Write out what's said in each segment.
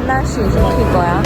하나씩 시킬 거야.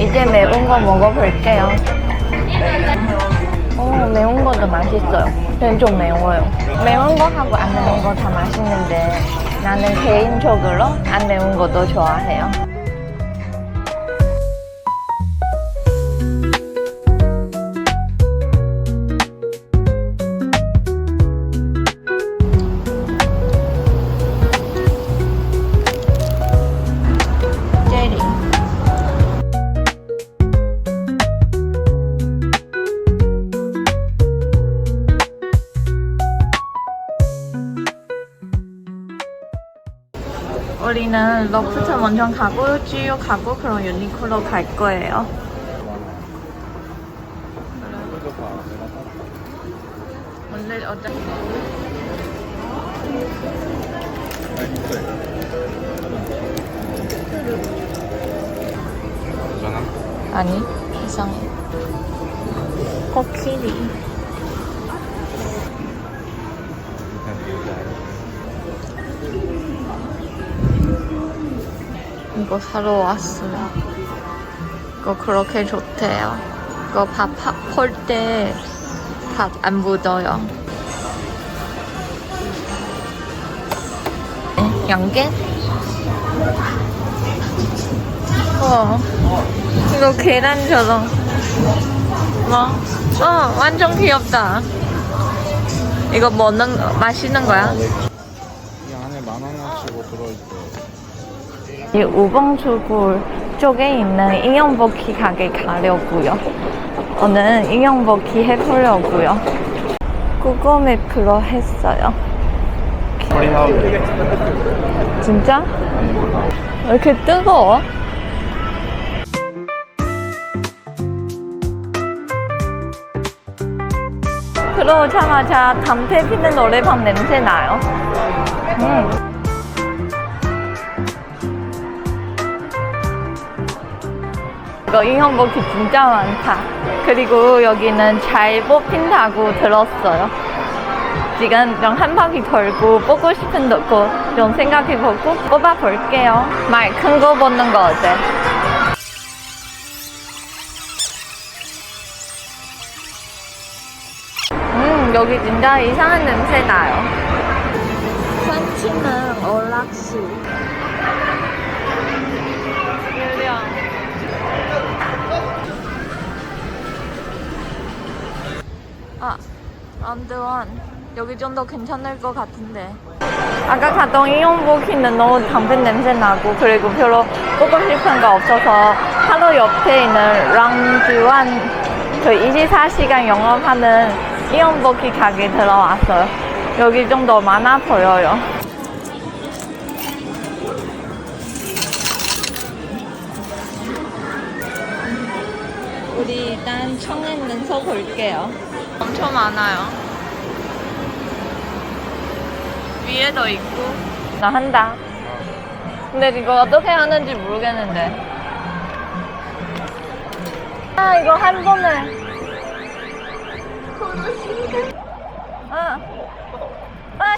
이제 매운 거 먹어볼게요. 오, 매운 것도 맛있어요. 저는 좀 매워요. 매운 거하고 안 매운 거 다 맛있는데 나는 개인적으로 안 매운 것도 좋아해요. 우리는 럭스터 먼저 가고 찌유 가고 그럼 유니클로 갈 거예요. 원래 어제? 아니 이상해. 코끼리. 이거 사러 왔어요. 이거 그렇게 좋대요. 이거 밥펄때밥 안 묻어요. 네, 양갱? 어. 이거 계란처럼. 뭐? 어, 완전 귀엽다. 이거 먹는, 거- 마시는 거야? 이 안에 만 원어치고 들어있대. 이 우봉출구 쪽에 있는 인형복귀 가게 가려고요. 오늘 인형복귀 해보려고요. 구글 매프로 했어요. 진짜? 왜 이렇게 뜨거워? 들어오자마자 담배 피는 노래방 냄새 나요. 음. 이거 인형복이 진짜 많다. 그리고 여기는 잘 뽑힌다고 들었어요. 지금 좀 한 바퀴 돌고 뽑고 싶은 거좀 생각해보고 뽑아볼게요. 말 큰거 보는 거 어때? 음, 여기 진짜 이상한 냄새 나요. 산치는 올락시. 아, 런드원. 여기 좀 더 괜찮을 것 같은데. 아까 갔던 이용복이는 너무 담배 냄새 나고, 그리고 별로 보고 싶은 거 없어서 하루 옆에 있는 랑주원 그 24시간 영업하는 이용복이 가게 들어왔어요. 여기 좀 더 많아 보여요. 우리 일단 청년 능서 볼게요. 엄청 많아요. 위에도 있고. 나 한다. 근데 이거 어떻게 하는지 모르겠는데. 아, 이거 한 번에. 아. 아,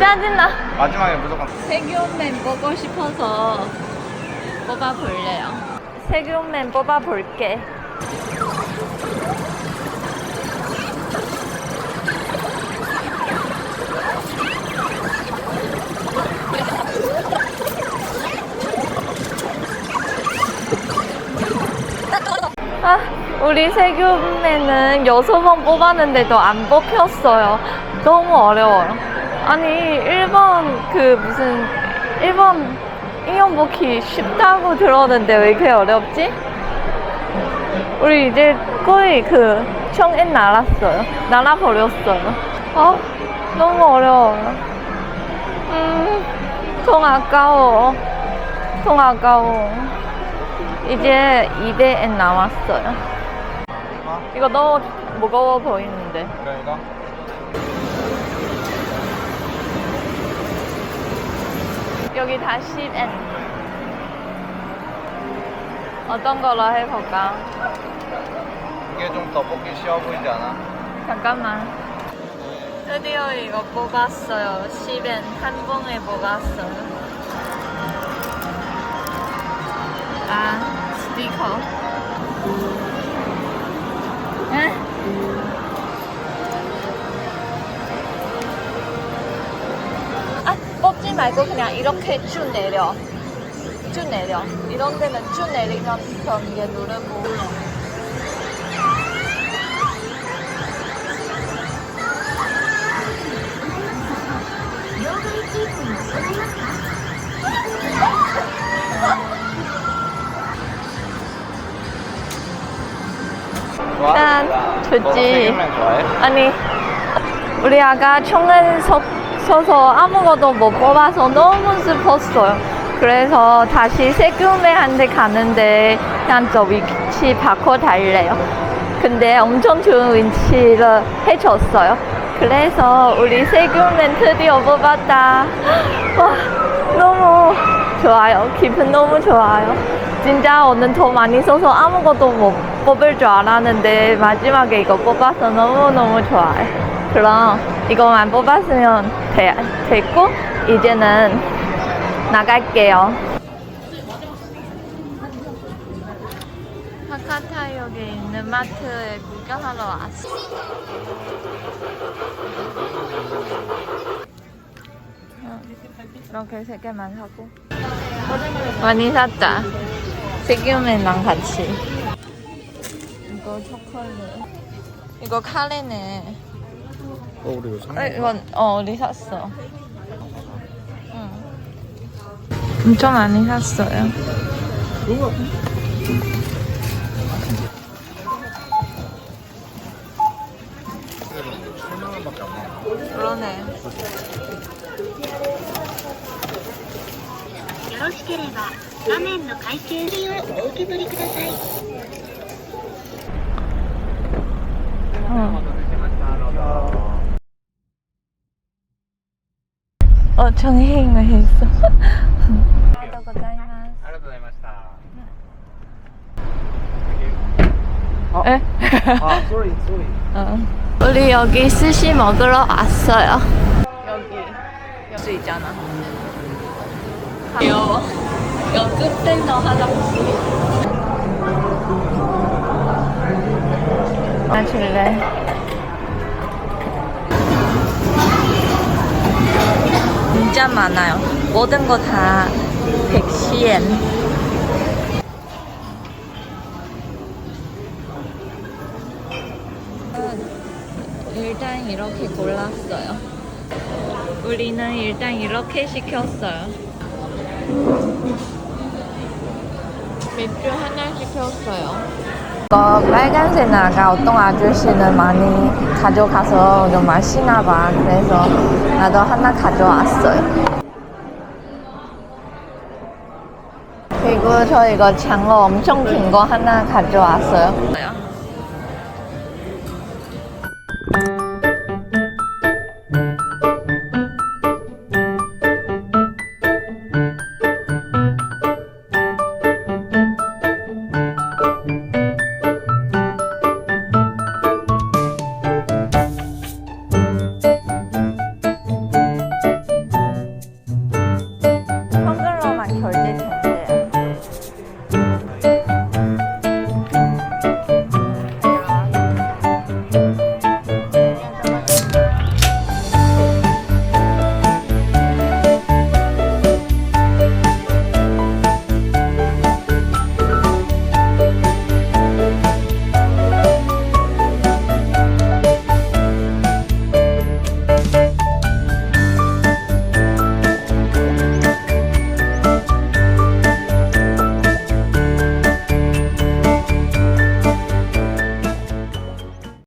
짜증나. 마지막에 무조건 세균맨 뽑고 싶어서 뽑아볼래요. 세균맨 뽑아볼게. 아, 우리 세균맨은 여섯 번 뽑았는데도 안 뽑혔어요. 너무 어려워요. 아니, 1번 그 무슨, 1번 인형 뽑기 쉽다고 들었는데 왜 이렇게 어렵지? 우리 이제 거의 그 청엔 날았어요. 날아버렸어요. 아, 너무 어려워요. 음, 좀 아까워. 통 아까워. 이제 200엔 남았어요. 어? 이거 너무 무거워 보이는데. 그래 이거? 여기 다 10엔. 어떤 걸로 해볼까? 이게 좀더 뽑기 쉬워 보이지 않아? 잠깐만. 드디어 이거 뽑았어요. 10엔 한 봉에 뽑았어요. 아, 스티커. 응? 뽑지 말고 그냥 이렇게 쭉 내려. 쭉 내려. 이런 데는 쭉 내리면 이게 누르고. 좋아? 난 좋지. 좋아해? 아니 우리 아가 총은 서, 서서 아무것도 못 뽑아서 너무 슬펐어요. 그래서 다시 세금매한테 가는데 그냥 저 위치 바꿔 달래요. 근데 엄청 좋은 위치를 해줬어요. 그래서 우리 세금맨 드디어 뽑았다. 와 너무 좋아요. 기분 너무 좋아요. 진짜 오늘 더 많이 써서 아무것도 못 뽑을 줄 알았는데 마지막에 이거 뽑아서 너무너무 좋아요. 그럼 이거만 뽑았으면 돼, 됐고 이제는 나갈게요. 하카타역에 있는 마트에 구경하러 왔어. 이렇게 세 개만 사고 많이 샀다. 세균맨랑 같이. 이거 초콜릿. 이거 카레네. 어 우리 이거 어, 이건 어 우리 샀어. 응. 엄청 많이 샀어요. 그러네. よろしければ画面の会計費をお受け取りください 어, 정행을 했어. 고자이마스. ありがとうございました。 에? 아, 쏘리, 쏘리. 어. 우리 여기 스시 먹으러 왔어요. 여기 여수 있잖아. 귀여워. 연극 센터 화장실. 마실래? 진짜 많아요. 모든 거 다 110엔. 일단 이렇게 골랐어요. 우리는 일단 이렇게 시켰어요. 맥주 하나 시켰어요. 이거 빨간색 나가 어떤 아저씨는 많이 가져가서 좀 맛있나 봐. 그래서 나도 하나 가져왔어요. 그리고 저 이거 장어 엄청 긴 거 하나 가져왔어요.